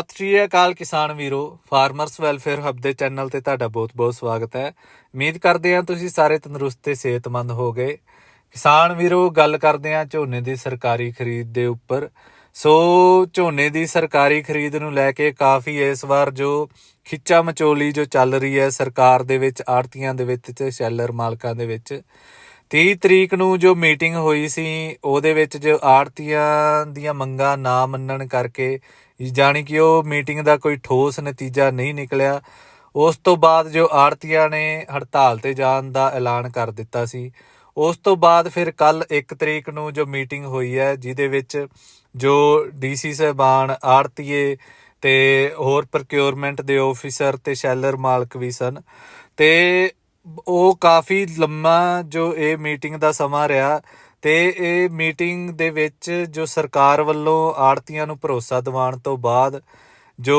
ਸਤਿ ਸ਼੍ਰੀ ਅਕਾਲ ਕਿਸਾਨ ਵੀਰੋ, ਫਾਰਮਰਸ ਵੈਲਫੇਅਰ ਹੱਬ ਦੇ ਚੈਨਲ ਤੇ ਤੁਹਾਡਾ ਬਹੁਤ-ਬਹੁਤ ਸਵਾਗਤ ਹੈ। ਉਮੀਦ ਕਰਦੇ ਹਾਂ ਤੁਸੀਂ ਸਾਰੇ ਤੰਦਰੁਸਤ ਤੇ ਸਿਹਤਮੰਦ ਹੋਗੇ ਕਿਸਾਨ ਵੀਰੋ, ਗੱਲ ਕਰਦੇ ਹਾਂ ਝੋਨੇ ਦੀ ਸਰਕਾਰੀ ਖਰੀਦ ਦੇ ਉੱਪਰ। ਸੋ ਝੋਨੇ ਦੀ ਸਰਕਾਰੀ ਖਰੀਦ ਨੂੰ ਲੈ ਕੇ ਕਾਫੀ ਇਸ ਵਾਰ ਜੋ ਖਿੱਚਾ ਮਚੋਲੀ ਜੋ ਚੱਲ ਰਹੀ ਹੈ ਸਰਕਾਰ ਦੇ ਵਿੱਚ, ਆੜਤੀਆਂ ਦੇ ਵਿੱਚ ਤੇ ਸ਼ੈਲਰ ਮਾਲਕਾਂ ਦੇ ਵਿੱਚ 30 ਤਰੀਕ ਨੂੰ ਜੋ ਮੀਟਿੰਗ ਹੋਈ ਸੀ, ਉਹਦੇ ਵਿੱਚ ਜੋ ਆੜਤੀਆਂ ਦੀਆਂ ਮੰਗਾਂ ਨਾ ਮੰਨਣ ਕਰਕੇ ਜਾਣੀ ਕਿ ਉਹ ਮੀਟਿੰਗ ਦਾ ਕੋਈ ਠੋਸ ਨਤੀਜਾ ਨਹੀਂ ਨਿਕਲਿਆ, ਉਸ ਤੋਂ ਬਾਅਦ ਜੋ ਆੜਤੀਆਂ ਨੇ ਹੜਤਾਲ ਤੇ ਜਾਣ ਦਾ ਐਲਾਨ ਕਰ ਦਿੱਤਾ ਸੀ, ਉਸ ਤੋਂ ਬਾਅਦ ਫਿਰ ਕੱਲ 1 ਤਰੀਕ ਨੂੰ ਜੋ ਮੀਟਿੰਗ ਹੋਈ ਹੈ, ਜਿਹਦੇ ਵਿੱਚ ਜੋ ਡੀਸੀ ਸਾਹਿਬਾਨ ਆੜਤੀਏ ਤੇ ਹੋਰ ਪ੍ਰੋਕਿਉਰਮੈਂਟ ਦੇ ਆਫੀਸਰ ਤੇ ਸ਼ੈਲਰ ਮਾਲਕ ਵੀ ਸਨ, ਤੇ ਉਹ ਕਾਫੀ ਲੰਮਾ ਜੋ ਇਹ ਮੀਟਿੰਗ ਦਾ ਸਮਾਂ ਰਿਹਾ ਤੇ ਇਹ ਮੀਟਿੰਗ ਦੇ ਵਿੱਚ ਜੋ ਸਰਕਾਰ ਵੱਲੋਂ ਆੜਤੀਆਂ ਨੂੰ ਭਰੋਸਾ ਦਿਵਾਉਣ ਤੋਂ ਬਾਅਦ ਜੋ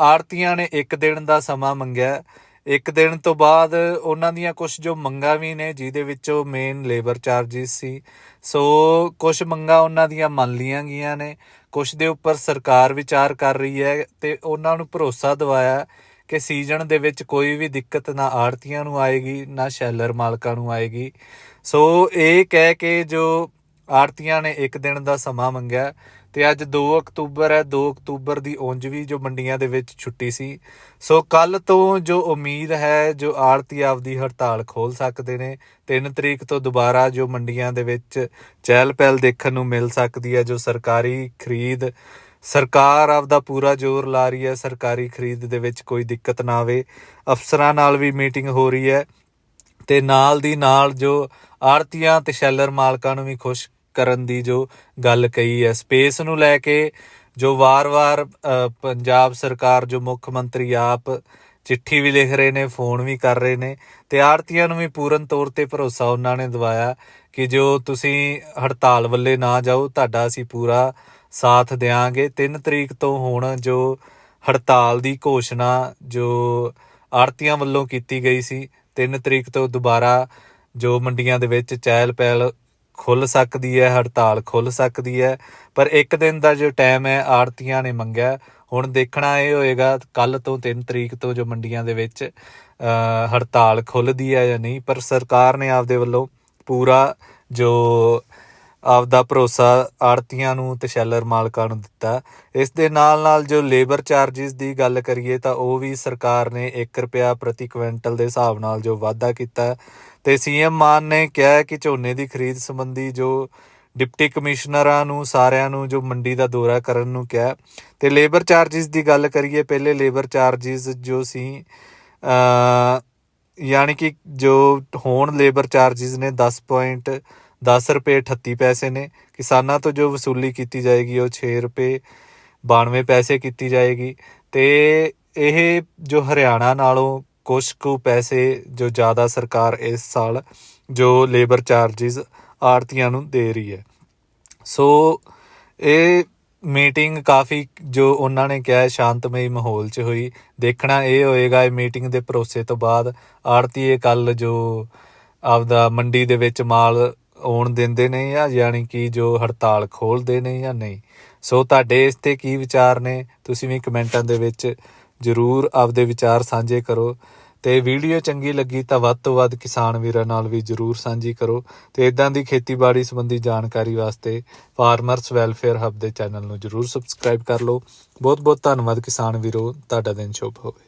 ਆੜਤੀਆਂ ਨੇ ਇੱਕ ਦਿਨ ਦਾ ਸਮਾਂ ਮੰਗਿਆ, ਇੱਕ ਦਿਨ ਤੋਂ ਬਾਅਦ ਉਹਨਾਂ ਦੀਆਂ ਕੁਝ ਜੋ ਮੰਗਾਂ ਵੀ ਨੇ, ਜਿਹਦੇ ਵਿੱਚੋਂ ਮੇਨ ਲੇਬਰ ਚਾਰजेस ਸੀ, ਸੋ ਕੁਝ ਮੰਗਾਂ ਉਹਨਾਂ ਦੀਆਂ ਮੰਨ ਲੀਆਂ ਗਈਆਂ ਨੇ ਕੁਝ ਦੇ ਉੱਪਰ ਸਰਕਾਰ ਵਿਚਾਰ ਕਰ ਰਹੀ ਹੈ ਤੇ ਉਹਨਾਂ ਨੂੰ ਭਰੋਸਾ ਦਿਵਾਇਆ ਕਿ ਸੀਜ਼ਨ ਦੇ ਵਿੱਚ ਕੋਈ ਵੀ ਦਿੱਕਤ ਨਾ ਆੜਤੀਆਂ ਨੂੰ ਆਏਗੀ, ਨਾ ਸ਼ੈਲਰ ਮਾਲਕਾਂ ਨੂੰ ਆਏਗੀ। ਸੋ ਇਹ ਕਹਿ ਕੇ ਜੋ ਆੜਤੀਆਂ ਨੇ ਇੱਕ ਦਿਨ ਦਾ ਸਮਾਂ ਮੰਗਿਆ ਤੇ ਅੱਜ 2 ਅਕਤੂਬਰ ਹੈ 2 ਅਕਤੂਬਰ ਦੀ ਉਂਝ ਵੀ ਜੋ ਮੰਡੀਆਂ ਦੇ ਵਿੱਚ ਛੁੱਟੀ ਸੀ। ਸੋ ਕੱਲ ਤੋਂ ਜੋ ਉਮੀਦ ਹੈ, ਜੋ ਆੜਤੀ ਆਪਦੀ ਹੜਤਾਲ ਖੋਲ ਸਕਦੇ ਨੇ 3 ਤਰੀਕ ਤੋਂ ਦੁਬਾਰਾ ਜੋ ਮੰਡੀਆਂ ਦੇ ਵਿੱਚ ਚਹਿਲ ਪਹਿਲ ਦੇਖਣ ਨੂੰ ਮਿਲ ਸਕਦੀ ਹੈ, ਜੋ ਸਰਕਾਰੀ ਖਰੀਦ ਸਰਕਾਰ ਆਪਦਾ ਪੂਰਾ ਜ਼ੋਰ ਲਾ ਰਹੀ ਹੈ, ਸਰਕਾਰੀ ਖਰੀਦ ਦੇ ਵਿੱਚ ਕੋਈ ਦਿੱਕਤ ਨਾ ਆਵੇ। ਅਫਸਰਾਂ ਨਾਲ ਵੀ ਮੀਟਿੰਗ ਹੋ ਰਹੀ ਹੈ ਤੇ ਨਾਲ ਦੀ ਨਾਲ ਜੋ ਆੜਤੀਆਂ ਤੇ ਸ਼ੈਲਰ ਮਾਲਕਾਂ ਨੂੰ ਵੀ ਖੁਸ਼ ਕਰਨ ਦੀ ਜੋ ਗੱਲ ਕਹੀ ਹੈ, ਸਪੇਸ ਨੂੰ ਲੈ ਕੇ ਜੋ ਵਾਰ-ਵਾਰ ਪੰਜਾਬ ਸਰਕਾਰ ਜੋ ਮੁੱਖ ਮੰਤਰੀ ਆਪ ਚਿੱਠੀ ਵੀ ਲਿਖ ਰਹੇ ਨੇ, ਫੋਨ ਵੀ ਕਰ ਰਹੇ ਨੇ ਤੇ ਆੜਤੀਆਂ ਨੂੰ ਵੀ ਪੂਰਨ ਤੌਰ ਤੇ ਭਰੋਸਾ ਉਹਨਾਂ ਨੇ ਦਵਾਇਆ ਕਿ ਜੋ ਤੁਸੀਂ ਹੜਤਾਲ ਵੱਲੇ ਨਾ ਜਾਓ, ਤੁਹਾਡਾ ਅਸੀਂ ਪੂਰਾ ਸਾਥ ਦੇਵਾਂਗੇ 3 ਤਰੀਕ ਤੋਂ ਹੁਣ ਜੋ ਹੜਤਾਲ ਦੀ ਘੋਸ਼ਣਾ, ਜੋ ਆੜਤੀਆਂ ਵੱਲੋਂ ਕੀਤੀ ਗਈ ਸੀ 3 ਤਰੀਕ ਤੋਂ ਦੁਬਾਰਾ ਜੋ ਮੰਡੀਆਂ ਦੇ ਵਿੱਚ ਚਹਿਲ ਪਹਿਲ ਖੁੱਲ ਸਕਦੀ ਹੈ, ਹੜਤਾਲ ਖੁੱਲ ਸਕਦੀ ਹੈ, ਪਰ ਇੱਕ ਦਿਨ ਦਾ ਜੋ ਟਾਈਮ ਹੈ ਆੜਤੀਆਂ ਨੇ ਮੰਗਿਆ। ਹੁਣ ਦੇਖਣਾ ਇਹ ਹੋਏਗਾ, ਕੱਲ ਤੋਂ 3 ਤਰੀਕ ਤੋਂ ਜੋ ਮੰਡੀਆਂ ਦੇ ਵਿੱਚ ਹੜਤਾਲ ਖੁੱਲਦੀ ਹੈ ਜਾਂ ਨਹੀਂ, ਪਰ ਸਰਕਾਰ ਨੇ ਆਪਦੇ ਵੱਲੋਂ ਪੂਰਾ ਜੋ ਆਪ ਦਾ ਭਰੋਸਾ ਆੜਤੀਆਂ ਨੂੰ ਤੇ ਸ਼ੈਲਰ ਮਾਲਕਾਂ ਨੂੰ ਦਿੱਤਾ ਇਸ ਦੇ ਨਾਲ ਨਾਲ ਜੋ ਲੇਬਰ ਚਾਰजेस ਦੀ ਗੱਲ ਕਰੀਏ ਤਾਂ ਉਹ ਵੀ ਸਰਕਾਰ ਨੇ 1 ਰੁਪਿਆ ਪ੍ਰਤੀ ਕੁਇੰਟਲ ਦੇ ਹਿਸਾਬ ਨਾਲ ਜੋ ਵਾਅਦਾ ਕੀਤਾ ਤੇ ਸੀਐਮ ਮਾਨ ਨੇ ਕਿਹਾ ਕਿ ਝੋਨੇ ਦੀ ਖਰੀਦ ਸੰਬੰਧੀ ਜੋ ਡਿਪਟੀ ਕਮਿਸ਼ਨਰਾਂ ਨੂੰ, ਸਾਰਿਆਂ ਨੂੰ ਜੋ ਮੰਡੀ ਦਾ ਦੌਰਾ ਕਰਨ ਨੂੰ ਕਿਹਾ ਤੇ ਲੇਬਰ ਚਾਰजेस ਦੀ ਗੱਲ ਕਰੀਏ, ਪਹਿਲੇ ਲੇਬਰ ਚਾਰजेस ਜੋ ਸੀ ਅ ਯਾਨੀ ਕਿ ਜੋ ਹੋਣ ਲੇਬਰ ਚਾਰजेस ਨੇ 10. 10 ਰੁਪਏ 38 ਪੈਸੇ ਨੇ। ਕਿਸਾਨਾਂ ਤੋਂ ਜੋ ਵਸੂਲੀ ਕੀਤੀ ਜਾਏਗੀ, ਉਹ 6 ਰੁਪਏ 92 ਪੈਸੇ ਕੀਤੀ ਜਾਏਗੀ। ਤੇ ਇਹ ਜੋ ਹਰਿਆਣਾ ਨਾਲੋਂ ਕੁਝ ਕੁ ਪੈਸੇ ਜੋ ਜ਼ਿਆਦਾ ਸਰਕਾਰ ਇਸ ਸਾਲ ਜੋ ਲੇਬਰ ਚਾਰजेस ਆੜਤੀਆਂ ਨੂੰ ਦੇ ਰਹੀ ਹੈ। ਸੋ ਇਹ ਮੀਟਿੰਗ ਕਾਫੀ ਜੋ ਉਹਨਾਂ ਨੇ ਕਿਹਾ, ਸ਼ਾਂਤਮਈ ਮਾਹੌਲ 'ਚ ਹੋਈ। ਦੇਖਣਾ ਇਹ ਹੋਏਗਾ, ਇਹ ਮੀਟਿੰਗ ਦੇ ਭਰੋਸੇ ਤੋਂ ਬਾਅਦ ਆੜਤੀਏ ਕੱਲ ਜੋ ਆਪਦਾ ਮੰਡੀ ਦੇ ਵਿੱਚ ਮਾਲ ਆਉਣ ਦਿੰਦੇ ਨੇ ਜਾਂ ਯਾਨੀ ਕਿ ਜੋ ਹੜਤਾਲ ਖੋਲਦੇ ਨੇ ਜਾਂ ਨਹੀਂ? ਸੋ ਤੁਹਾਡੇ ਇਸ ਤੇ ਕੀ ਵਿਚਾਰ ਨੇ? ਤੁਸੀਂ ਵੀ ਕਮੈਂਟਾਂ ਦੇ ਵਿੱਚ ਜਰੂਰ ਆਪਦੇ ਵਿਚਾਰ ਸਾਂਝੇ ਕਰੋ ਤੇ ਵੀਡੀਓ ਚੰਗੀ ਲੱਗੀ ਤਾਂ ਵੱਧ ਤੋਂ ਵੱਧ ਕਿਸਾਨ ਵੀਰਾਂ ਨਾਲ ਵੀ ਜਰੂਰ ਸਾਂਝੀ ਕਰੋ ਤੇ ਇਦਾਂ ਦੀ ਖੇਤੀਬਾੜੀ ਸੰਬੰਧੀ ਜਾਣਕਾਰੀ ਵਾਸਤੇ ਫਾਰਮਰਸ ਵੈਲਫੇਅਰ ਹੱਬ ਦੇ ਚੈਨਲ ਨੂੰ ਜਰੂਰ ਸਬਸਕ੍ਰਾਈਬ ਕਰ ਲਓ। ਬਹੁਤ ਬਹੁਤ ਧੰਨਵਾਦ ਕਿਸਾਨ ਵੀਰੋ, ਤੁਹਾਡਾ ਦਿਨ ਸ਼ੁਭ ਹੋਵੇ।